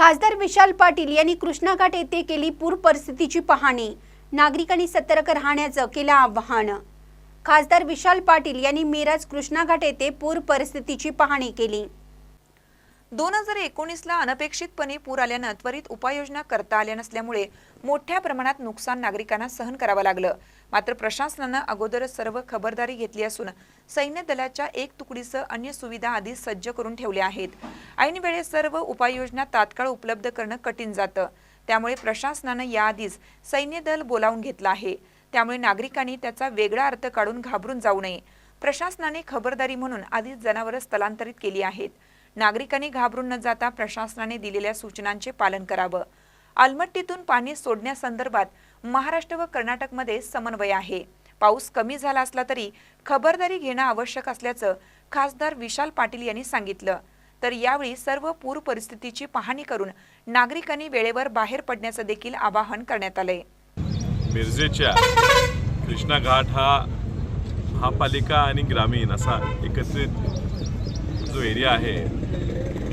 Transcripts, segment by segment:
खासदार विशाल पाटील यांनी कृष्णाघाट येथे केली पूर परिस्थितीची पाहणी. नागरिकांनी सतर्क राहण्याचं केलं आवाहन. खासदार विशाल पाटील यांनी मिरज कृष्णाघाट येथे पूर परिस्थितीची पाहणी केली. दोन हजार एकोणीसला अनपेक्षितपणे पूर आल्यानं त्वरित उपाययोजना करता आल्या नसल्यामुळे मोठ्या प्रमाणात नुकसान नागरिकांना सहन करावं लागलं. मात्र प्रशासनानं अगोदरच सर्व खबरदारी घेतली असून सैन्य दलाच्या एक तुकडीसह अन्य सुविधा आधी सज्ज करून ठेवल्या आहेत. ऐन वेळेस सर्व उपाययोजना तात्काळ उपलब्ध करणं कठीण जातं. त्यामुळे प्रशासनानं याआधीच सैन्य दल बोलावून घेतलं आहे. त्यामुळे नागरिकांनी त्याचा वेगळा अर्थ काढून घाबरून जाऊ नये. प्रशासनाने खबरदारी म्हणून आधीच जनावरं स्थलांतरित केली आहेत. नागरिकांनी घाबरून न जाता प्रशासनाने दिलेल्या सूचनांचे पालन करावं. अलमट्टीतून पाणी सोडण्यासंदर्भात महाराष्ट्र व कर्नाटकमध्ये समन्वय आहे. पाऊस कमी झाला असला तरी खबरदारी घेणं आवश्यक असल्याचं खासदार विशाल पाटील यांनी सांगितलं. तर यावेळी सर्व पूर परिस्थितीची पाहणी करून नागरिकांनी वेळेवर बाहेर पडण्याचं देखील आवाहन करण्यात आलंय. मिरजेच्या कृष्णा घाट हा महापालिका आणि ग्रामीण असा एकत्रित जो एरिया आहे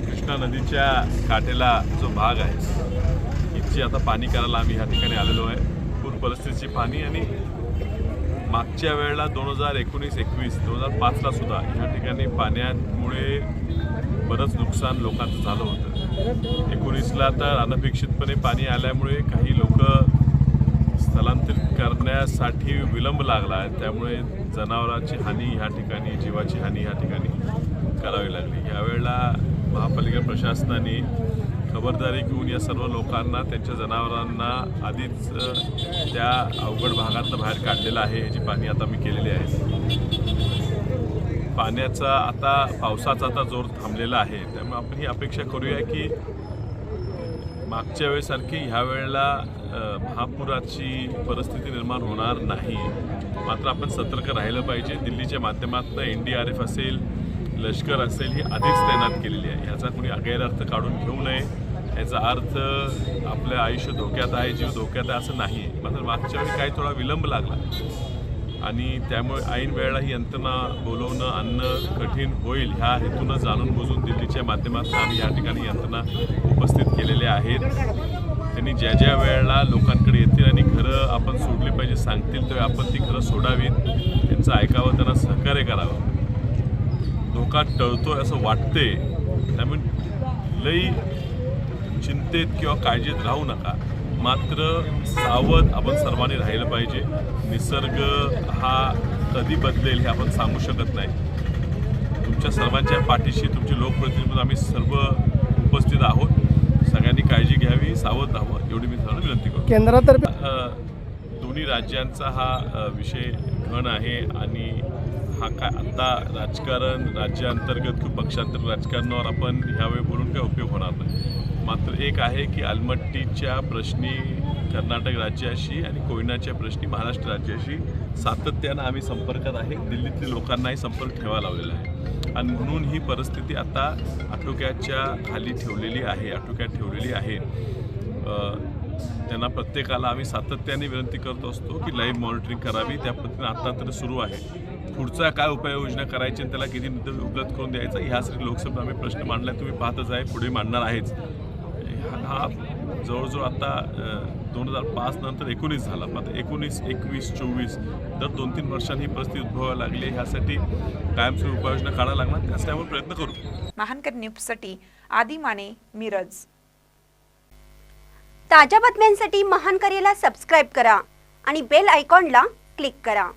कृष्णा नदीच्या काठेला जो भाग आहे इथची आता पाणी करायला आम्ही ह्या ठिकाणी आलेलो आहे. पूर परिस्थितीची पाणी आणि मागच्या वेळेला दोन हजार एकोणीस एकवीस दोन हजार पाचला सुद्धा ह्या ठिकाणी पाण्यामुळे बरंच नुकसान लोकांचं झालं होतं. एकोणीसला तर अनपेक्षितपणे पाणी आल्यामुळे काही लोक स्थलांतरित करण्यासाठी विलंब लागला आहे. त्यामुळे जनावरांची हानी ह्या ठिकाणी जीवाची हानी ह्या ठिकाणी करावी लागली. यावेळेला महापालिका प्रशासनाने खबरदारी घेऊन या सर्व लोकांना त्यांच्या जनावरांना आधीच त्या अवघड भागातनं बाहेर काढलेलं आहे. ह्याची पाणी आता मी केलेली आहे. पाण्याचा आता पावसाचा आता जोर थांबलेला आहे. त्यामुळे आपण ही अपेक्षा करूया की मागच्या वेळेसारखी ह्या वेळेला महापुराची परिस्थिती निर्माण होणार नाही. मात्र आपण सतर्क राहिलं पाहिजे. दिल्लीच्या माध्यमातून एन डी आर एफ असेल लष्कर असेल ही आधीच तैनात केलेली आहे. ह्याचा कोणी गैरअर्थ काढून घेऊ नये याचा अर्थ आपलं आयुष्य धोक्यात आहे जीव धोक्यात आहे असं नाही मात्र मागच्या वेळी काही थोडा विलंब लागला. आणि त्यामुळे ऐन वेळेला ही यंत्रणा बोलवणं आणणं कठीण होईल ह्या हेतूनं जाणून बुजून दिल्लीच्या माध्यमातून आम्ही या ठिकाणी यंत्रणा उपस्थित केलेल्या आहेत. त्यांनी ज्या ज्या वेळेला लोकांकडे येतील आणि घरं आपण सोडली पाहिजे सांगतील तेव्हा आपण ती घरं सोडावीत. त्यांचं ऐकावं त्यांना सहकार्य करावं. धोका टळतोय असं वाटते त्यामुळे लई चिंतेत किंवा काळजीत राहू नका. मात्र सावध आपण सर्वांनी राहिलं पाहिजे. निसर्ग हा कधी बदलेल हे आपण सांगू शकत नाही. तुमच्या सर्वांच्या पाठीशी तुमचे लोकप्रतिनिधी म्हणून आम्ही सर्व उपस्थित आहोत. सगळ्यांनी काळजी घ्यावी सावध राहावं एवढी मी सर्वांना विनंती करतो. केंद्रातर्फे दोन्ही राज्यांचा हा विषय घन आहे आणि हा काय आता राजकारण राज्यांतर्गत किंवा पक्षांतर राजकारणावर आपण ह्यावेळी बोलून काय उपयोग होणार नाही. मात्र एक आहे की आलमट्टीच्या प्रश्नी कर्नाटक राज्याशी आणि कोयनाच्या प्रश्नी महाराष्ट्र राज्याशी सातत्यानं आम्ही संपर्कात आहे. दिल्लीतील लोकांनाही संपर्क ठेवा लावलेला आहे. आणि म्हणून ही परिस्थिती आता आटोक्याच्या खाली ठेवलेली आहे आटोक्यात ठेवलेली आहे. त्यांना प्रत्येकाला आम्ही सातत्याने विनंती करत असतो की लाईव्ह मॉनिटरिंग करावी. त्या पद्धतीने आता तर सुरू आहे. पुढचा काय उपाययोजना करायची आणि त्याला किती निधी उपलब्ध करून द्यायचा ह्यासाठी लोकसभेत आम्ही प्रश्न मांडला तुम्ही पाहतच आहे पुढे मांडणार आहेच. हा- जवळजवळ आता दोन हजार पाच नंतर एकोणीस झाला. मात्र एकोणीस एकवीस चोवीस दर दोन तीन वर्षांनी ही परिस्थिती उद्भवायला लागली. ह्यासाठी कायमस्वरूपी उपाययोजना काढायला लागणार. त्यासाठी आपण प्रयत्न करू. महानकर न्यूजसाठी आदी माने मिरज. ताज्या बातम्यांसाठी महान करेला सबस्क्राईब करा आणि बेल आयकॉनला क्लिक करा.